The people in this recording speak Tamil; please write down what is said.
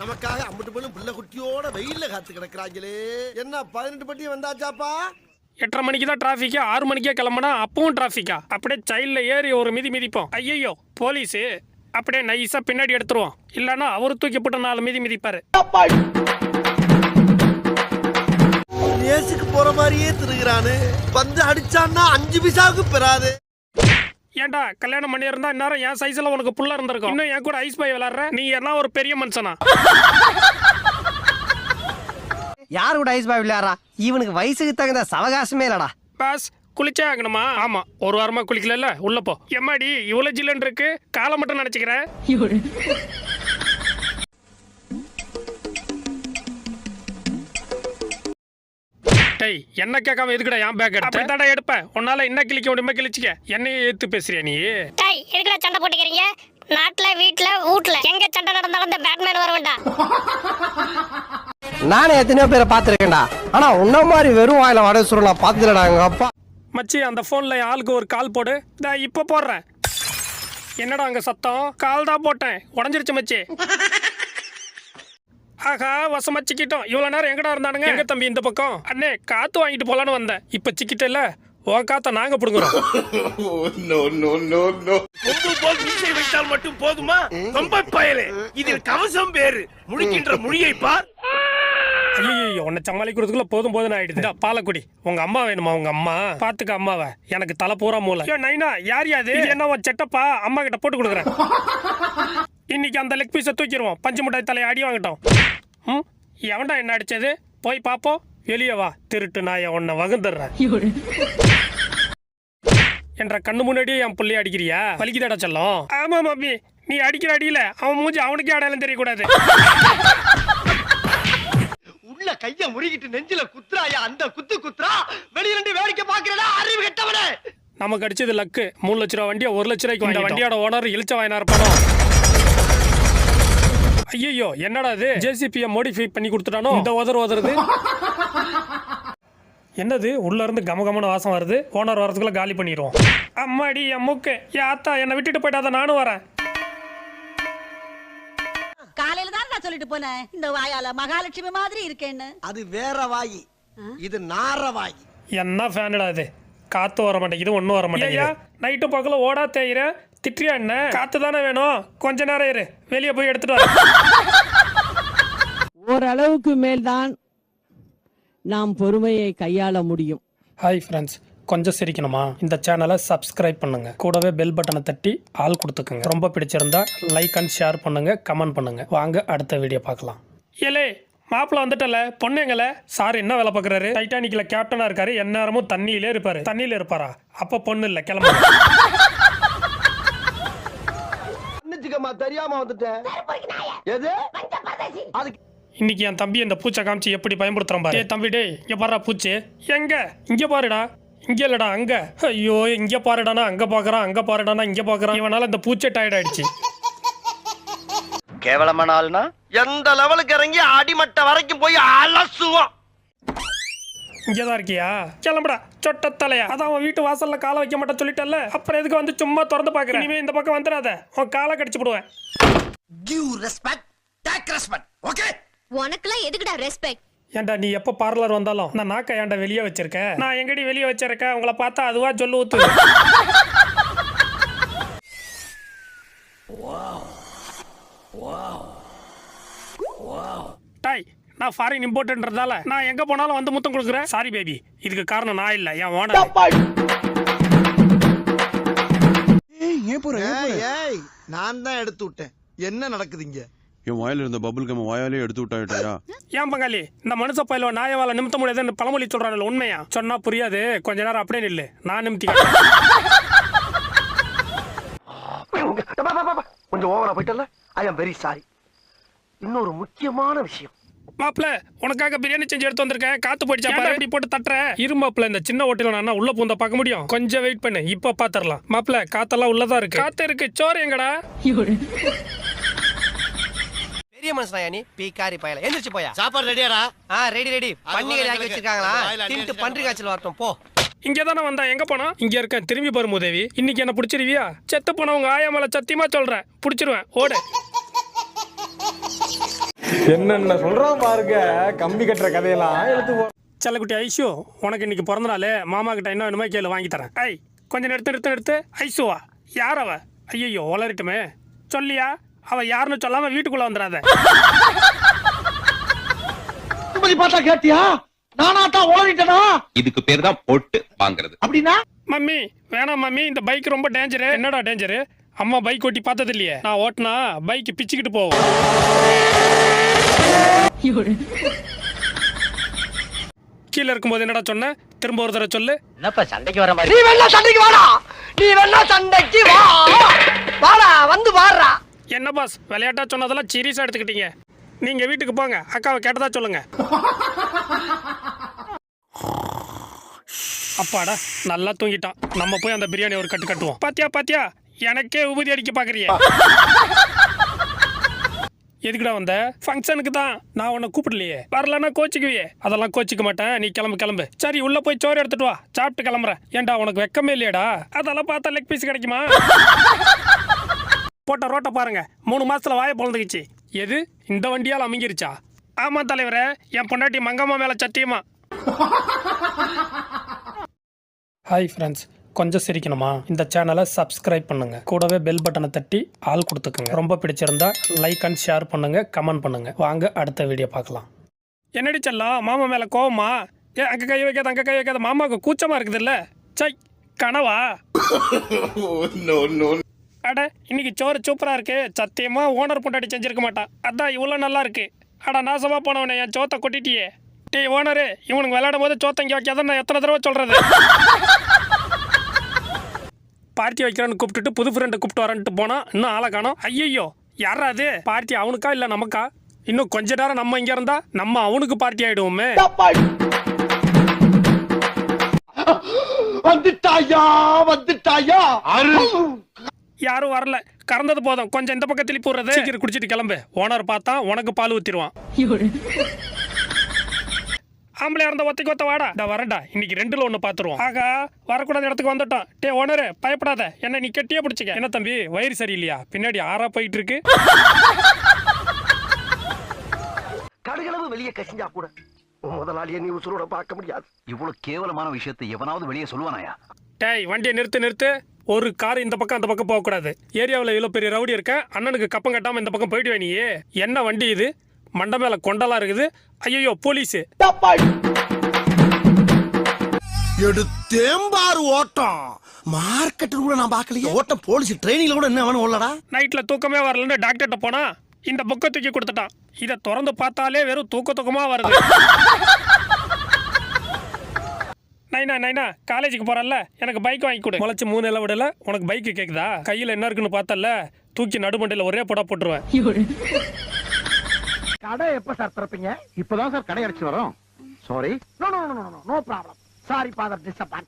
நமக்காக அம்பட்டு போலும் பிள்ளை குட்டியோட வெயில்ல காத்து கிடக்குறாங்களே. என்ன பதினெட்டு பட்டி வந்தாச்சாப்பா? எட்டரை மணிக்கு தான் டிராஃபிக்கு ஆறு மணிக்கே கிளம்புனா அப்பவும் டிராஃபிக்கா அப்படியே சைல்டில் ஏறி ஒரு மிதி மிதிப்போம். ஐயையோ போலீஸு அப்படியே நைஸாக பின்னாடி எடுத்துருவோம். இல்லைன்னா அவர் தூக்கி போட்டு நாலு மிதி மிதிப்பாரு. நேசுக்கு போற மாதிரியே திருகிறானு. வந்து அடிச்சான்னா அஞ்சு பைசாவுக்கு பெறாது. ஏன்டா கல்யாணம் பண்ணியிருந்தா இந்நேரம் என் சைஸ்ல உனக்கு புள்ள இருந்திருக்கும். இன்னும் என் கூட ஐஸ் பாய் விளாட்ற நீ என்ன ஒரு பெரிய மனுஷனா? யார் கூட ஐஸ் பாய் விளையாடுறா? இவனுக்கு வயசுக்கு தகுந்த சவகாசமே இல்லடா. பாஸ் குளிச்சே ஆகணுமா? ஆமா ஒரு வாரமா குளிக்கல உள்ள போ. எம்மாடி இவ்வளவு ஜில்லுன்னு இருக்கு? காலை மட்டும் நினைச்சுக்கிறேன். டேய் என்ன கேட்காம எதுக்குடா என் பேக் எடுத்த? தாடா எடுப்பேன் உன்னால என்ன கிழிக்க முடியுமா கிழிச்சிக்க. என்னையே ஏத்து பேசுறியா நீ? டேய் எதுக்குடா சண்டை போட்டுக்கிறீங்க? நாட்டுல வீட்டுல வீட்ல எங்க சண்டை நடந்தாலும் இந்த பேட்மேன் வர வேண்டாம். நானே எத்தனையோ பேரை பார்த்துருக்கேன்டா. ஆனா உன்ன மாதிரி வெறும் வாயில வடை சுருள் நான் பார்த்ததுலடா எங்க அப்பா. மச்சி அந்த ஃபோனில் ஆளுக்கு ஒரு கால் போடு. இதா இப்போ போடுறேன். என்னடா அங்கே சத்தம்? கால் தான் போட்டேன். உடஞ்சிருச்சு மச்சி. ஆஹா வசமா சிக்கிட்டோம் இவ்வளோ நேரம் எங்கடா இருந்தானுங்க? எங்க தம்பி இந்த பக்கம்? அண்ணே காத்து வாங்கிட்டு போலான்னு வந்தேன். இப்போ சிக்கிட்டல உன் காத்த நாங்க பிடுங்குறோம். மட்டும் போதுமா? ரொம்ப பயலே இதில் கவசம் வேறு. முடிக்கின்ற மொழியை பார். ஐயோ உன்னை சமாளிக்கிறதுக்குள்ள போதும் போதும் ஆயிடுது. பாலக்குடி. உங்க அம்மா வேணுமா உங்க அம்மா? பாத்துக்க அம்மாவை. எனக்கு தலை பூரா மூளை. நைனா யார் யாது என்ன செட்டப்பா? அம்மா கிட்ட போட்டு கொடுக்குறேன். இன்னைக்கு அந்த லெக் பீஸை தூக்கிடுவோம். பஞ்சு மிட்டாய் தலையை அடி வாங்கட்டும். ம்? எவன்டா என்ன அடிச்சது? போய் பாப்போம். வெளியே வா. திருட்டு நாய உன்னை வகுந்துடுறேன். என்ற கண்ணு முன்னாடியே என் புள்ளைய அடிக்கிறியா? வலிக்குதாடா செல்லம்? ஆமா மம்மி நீ அடிக்கிற அடியில அவன் மூஞ்சி அவனுக்கே அடையாளம் தெரியக்கூடாது. உள்ள கைய முறுகிட்டு நெஞ்சில குத்துறாயா? அந்த குத்து குத்துறா? வெளிய ரெண்டு வேடிக்கை பாக்குறடா அறிவு கெட்டவனே! நமக்கு அடிச்சது லக்கு மூணு லட்ச ரூபா வண்டியை ஒரு லட்ச ரூபாய்க்கு இந்த வண்டியோட ஓனர் இழிச்ச வாயினார் பணம் ஐயோ என்னடா இது? ஜேசிபியை மாடிஃபை பண்ணி கொடுத்துட்டானோ? இந்த உதர் உதறது. என்னது? உள்ள இருந்து கமகமன வாசம் வருது. ஓனர் வரதுக்குள்ள காலி பண்ணிடுவோம். அம்மாடி என் மூக்கு அத்தா என்னை விட்டுட்டு போயிட்டாத நானும் வரேன். சொல்லிட்டு போனேன் இந்த வாயால மகாலட்சுமி மாதிரி இருக்கேன்னு. அது வேற வாயி. இது நார வாயி. என்ன ஃபேனுடா இது? காத்து வர மாட்டேங்குது ஒன்றும் வர மாட்டேங்குது. நைட்டு பக்கல ஓடா தேயிற திட்டியா என்ன? காத்து தானே வேணும். கொஞ்ச நேரம் இரு. வெளியே போய் எடுத்துட்டு வர ஓரளவுக்கு மேல்தான் நாம் பொறுமையை கையாள முடியும். ஹாய் ஃப்ரெண்ட்ஸ் கொஞ்சம் சிரிக்கணுமா? இந்த சேனலை சப்ஸ்கிரைப் பண்ணுங்க. கூடவே பெல் பட்டனை தட்டி ஆள் கொடுத்துக்கோங்க. ரொம்ப பிடிச்சிருந்தா லைக் அண்ட் ஷேர் பண்ணுங்க கமெண்ட் பண்ணுங்க. வாங்க அடுத்த வீடியோ பார்க்கலாம். ஏலே மாப்பிள்ள வந்துட்டல பொண்ணு எங்கல? சார் என்ன வேலை பார்க்குறாரு? டைட்டானிக்ல கேப்டனா இருக்காரு எந்நேரமும் தண்ணியிலே இருப்பாரு. தண்ணியில இருப்பாரா? அப்ப பொண்ணு இல்ல கிளம்ப. தெரியாம வந்துட்டேன். எது? அதுக்கு இன்னைக்கு என் தம்பி இந்த பூச்சை காமிச்சு எப்படி பயன்படுத்துறான் பாரு. தம்பி டேய் இங்க பாருடா பூச்சி. எங்க? இங்க பாருடா. இங்க இல்லடா அங்க. ஐயோ இங்க பாருடானா அங்க பாக்குறான் அங்க பாருடானா இங்க பாக்குறான். இவனால இந்த பூச்சை டயர்ட் ஆயிடுச்சு. கேவலமான ஆள்னா? எந்த லெவலுக்கு இறங்கி அடிமட்ட வரைக்கும் போய் அலசுவோம் இங்கதான் இருக்கியா? கிளம்புடா சொட்ட தலையா அதான் உன் வீட்டு வாசல்ல காலை வைக்க மாட்டேன் சொல்லிட்டல்ல அப்புறம் எதுக்கு வந்து சும்மா திறந்து பாக்குறேன் இனிமே இந்த பக்கம் வந்துடாத. உன் காலை கடிச்சு போடுவேன். Give respect take respect okay உனக்குலாம் எதுக்குடா ரெஸ்பெக்ட் ஏன்டா நீ எப்போ பார்லர் வந்தாலும்? நான் நாக்க ஏன்டா வெளியே வச்சிருக்கேன் நான் எங்கடி வெளியே வச்சிருக்கேன் உங்களை பார்த்தா அதுவா சொல்லு ஊத்து. டாய் நான் ஃபாரின் இம்போர்ட்ன்றதால நான் எங்க போனாலும் வந்து முத்தம் கொடுக்குறேன் சாரி பேபி இதுக்கு காரணம் நான் இல்ல என் ஓனர் ஏய், ஏய் நான் தான் எடுத்து விட்டேன். என்ன நடக்குது இங்க? என் வாயில இருந்த பபுள் கம் வாயாலே எடுத்து விட்டாயிட்டாயா ஏன் பங்காளி? இந்த மனுஷ பயில நாயவால நிமித்த முடியாதுன்னு பழமொழி சொல்றாங்கல்ல உண்மையா? சொன்னா புரியாது கொஞ்ச நேரம் அப்படியே நில்லு. நான் நிமித்தி கொஞ்சம் ஓவரா போயிட்டல ஐ அம் வெரி சாரி இன்னொரு முக்கியமான விஷயம். மாப்பிள உனக்காக பிரியாணி செஞ்சு எடுத்து வந்திருக்கேன். காத்து போயிடுச்சா பாரு. இப்படி போட்டு தட்டுற? இருமாப்ல இந்த சின்ன ஹோட்டல நான் உள்ள பூந்த பார்க்க முடியும்? கொஞ்சம் வெயிட் பண்ணு இப்ப பாத்துரலாம். மாப்பிள காத்தெல்லாம் உள்ளதா இருக்கு. காத்து இருக்கு சோறு எங்கடா? பெரிய மனுஷனா நீ? பீக்காரி பயல. எந்திரிச்சு போயா? சாப்பாடு ரெடியாடா ஆ ரெடி ரெடி பன்னிகை ஆக்கி வச்சிருக்காங்களா? தின்ட்டு பன்றி காய்ச்சல் வரட்டும் போ. இங்க தானே வந்தா? எங்க போனா? இங்க இருக்கேன் திரும்பி பாரு மூதேவி இன்னைக்கு என்ன பிடிச்சிருவியா? செத்து போனவங்க ஆயா மேல சத்தியமா சொல்றேன். பிடிச்சிருவேன். ஓடு. என்னென்ன சொல்றான் பாருங்க? கம்பி கட்டுற கதையெல்லாம் எழுத்து போ செல்லக்குட்டி ஐஷு உனக்கு இன்னைக்கு பிறந்த நாள் மாமா கிட்ட என்ன வேணுமோ கேளு வாங்கி தரேன். ஐ கொஞ்சம் நிறுத்து நிறுத்து நிறுத்து. ஐஷுவா யார் அவ? ஐயோ உளறிட்டுமே. சொல்லியா? அவ யாருன்னு சொல்லாம வீட்டுக்குள்ள வந்துடாத பார்த்தா கேட்டியா? நானா தான் ஓடிட்டனா? இதுக்கு பேர் தான் பொட்டு வாங்குறது. அப்படின்னா? மம்மி வேணாம் மம்மி இந்த பைக் ரொம்ப டேஞ்சரு என்னடா டேஞ்சரு அம்மா பைக் ஓட்டி பார்த்தது இல்லையே. நான் ஓட்டினா பைக் பிச்சுக்கிட்டு போவோம். கீழே இருக்கும்போது என்னடா சொன்ன? திரும்ப ஒரு தடவை சொல்லு. நீ வேணா சண்டைக்கு வாடா. நீ வேணா சண்டைக்கு வா. வாடா வந்து வாடுறா. என்ன பாஸ் விளையாட்டா சொன்னதெல்லாம் சீரியஸாக எடுத்துக்கிட்டீங்க. நீங்க வீட்டுக்கு போங்க. அக்காவை கேட்டதா சொல்லுங்க. அப்பாடா நல்லா தூங்கிட்டான். நம்ம போய் அந்த பிரியாணி ஒரு கட்டு கட்டுவோம். பாத்தியா பாத்தியா? எனக்கே உபதி அடிக்க பாக்குறிய. எதுக்குடா வந்த? ஃபங்க்ஷனுக்கு தான். நான் உன்னை கூப்பிடலையே. வரலன்னா கோச்சிக்குவியே. அதெல்லாம் கோச்சிக்க மாட்டேன். நீ கிளம்பு கிளம்பு. சரி உள்ள போய் சோறு எடுத்துட்டு வா. சாப்பிட்டு கிளம்புறேன். ஏன்டா உனக்கு வெக்கமே இல்லையாடா? அதெல்லாம் பார்த்தா லெக் பீஸ் கிடைக்குமா? போட்ட ரோட்டை பாருங்க. மூணு மாசத்துல வாயை பொழந்துக்குச்சு எது? இந்த வண்டியால் அமைங்கிருச்சா ஆமா தலைவரே என் பொண்டாட்டி மங்கம்மா மேல சத்தியமா. ஹாய் ஃப்ரெண்ட்ஸ் கொஞ்சம் சிரிக்கணுமா? இந்த சேனலை சப்ஸ்கிரைப் பண்ணுங்க. கூடவே பெல் பட்டனை தட்டி ஆள் கொடுத்துக்கோங்க. ரொம்ப பிடிச்சிருந்தா லைக் அண்ட் ஷேர் பண்ணுங்க கமெண்ட் பண்ணுங்க. வாங்க அடுத்த வீடியோ பார்க்கலாம். என்னடி செல்லம் மாமா மேல கோவமா? ஏ அங்க கை வைக்காத அங்க கை வைக்காத. மாமாவுக்கு கூச்சமா இருக்குது இல்ல சை கனவா? அட இன்னைக்கு சோறு சூப்பரா இருக்கு. சத்தியமா ஓனர் பொண்டாட்டி செஞ்சிருக்க மாட்டான் அதான் இவ்வளோ நல்லா இருக்கு. அட நாசமா போனவனே என் சோத்தை கொட்டிட்டியே. டேய் ஓனரு இவனுக்கு விளையாடும் போது சோத்தை இங்கே வைக்காத நான் எத்தனை தடவை சொல்றது? பார்ட்டி வைக்கிறேன்னு கூப்பிட்டுட்டு புது ஃப்ரெண்டை கூப்பிட்டு வரேன்ட்டு போனா இன்னும் ஆளை காணோம். ஐயோ யாரா அது? பார்ட்டி அவனுக்கா இல்லை நமக்கா? இன்னும் கொஞ்ச நேரம் நம்ம இங்க இருந்தா நம்ம அவனுக்கு பார்ட்டி ஆயிடுவோமே. வந்துட்டாயா வந்துட்டாயா? யாரும் வரல. கறந்தது போதும். கொஞ்சம் இந்த பக்கம் திருப்பி விடுறது சீக்கிரம் குடிச்சிட்டு கிளம்பு. ஓனர் பார்த்தா உனக்கு பால் ஊத்திடுவான். ஆம்பளையா இருந்த ஒத்தைக்கு ஒத்த வாடா. இந்த வரேன்டா. இன்னைக்கு ரெண்டுல ஒண்ணு பாத்துருவோம். ஆகா வரக்கூடாத இடத்துக்கு வந்துட்டோம். டே ஓனரு பயப்படாத. என்ன நீ கெட்டியே பிடிச்சிக்க. என்ன தம்பி வயிறு சரியில்லையா? பின்னாடி ஆறா போயிட்டு இருக்கு கடுகளவு வெளியே கசிஞ்சா கூட முதலாளியை நீ உசுரோட பார்க்க முடியாது. இவ்வளவு கேவலமான விஷயத்தை எவனாவது வெளியே சொல்லுவானாயா? டேய் வண்டியை நிறுத்து நிறுத்து. ஒரு கார் இந்த பக்கம் அந்த பக்கம் போகக்கூடாது. ஏரியாவில் இவ்வளோ பெரிய ரவுடி இருக்க அண்ணனுக்கு கப்பம் கட்டாம இந்த பக்கம் போயிட்டு நீயே. என்ன வண்டி இது? மண்டை மேல கொண்டலா இருக்குது. ஐயோ போலீஸு. எடுத்தேம்பாரு ஓட்டம். மார்க்கெட் கூட நான் பார்க்கலையே. ஓட்டம் போலீஸ் ட்ரைனிங்ல கூட என்ன வேணும் உள்ளடா நைட்ல தூக்கமே வரலன்னு டாக்டர்கிட்ட போனா இந்த புக்கை தூக்கி கொடுத்துட்டான். இதை திறந்து பார்த்தாலே வெறும் தூக்க தூக்கமா வருது. நைனா நைனா காலேஜுக்கு போறல்ல? எனக்கு பைக் வாங்கி கொடு. முளைச்சு மூணு இலை விடல? உனக்கு பைக் கேக்குதா? கையில என்ன இருக்குன்னு பார்த்தல தூக்கி நடுமண்டையில ஒரே போடா போட்டுருவேன். கடை எப்ப சார் திறப்பீங்க? இப்பதான் சார் கடை அடிச்சு வரோம். Sorry no no no no no problem sorry father டிசப்பான்